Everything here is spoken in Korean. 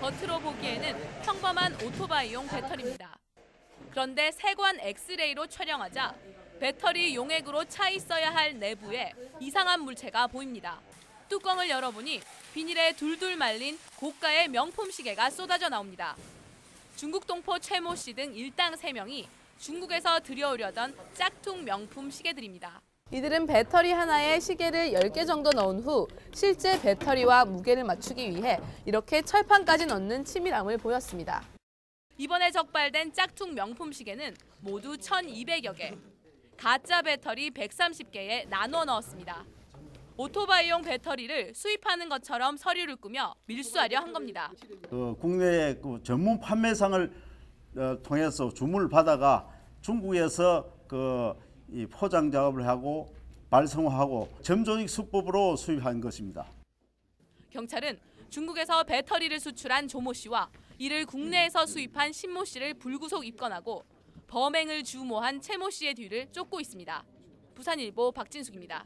겉으로 보기에는 평범한 오토바이용 배터리입니다. 그런데 세관 엑스레이로 촬영하자 배터리 용액으로 차 있어야 할 내부에 이상한 물체가 보입니다. 뚜껑을 열어보니 비닐에 둘둘 말린 고가의 명품 시계가 쏟아져 나옵니다. 중국 동포 최모 씨 등 일당 3명이 중국에서 들여오려던 짝퉁 명품 시계들입니다. 이들은 배터리 하나에 시계를 10개 정도 넣은 후 실제 배터리와 무게를 맞추기 위해 이렇게 철판까지 넣는 치밀함을 보였습니다. 이번에 적발된 짝퉁 명품 시계는 모두 1,200여 개, 가짜 배터리 130개에 나눠 넣었습니다. 오토바이용 배터리를 수입하는 것처럼 서류를 꾸며 밀수하려 한 겁니다. 그 국내의 그 전문 판매상을 어, 통해서 주문을 받아가 중국에서 그 이 포장 작업을 하고 발송하고 점조직 수법으로 수입한 것입니다. 경찰은 중국에서 배터리를 수출한 조모 씨와 이를 국내에서 수입한 신모 씨를 불구속 입건하고 범행을 주모한 최모 씨의 뒤를 쫓고 있습니다. 부산일보 박진숙입니다.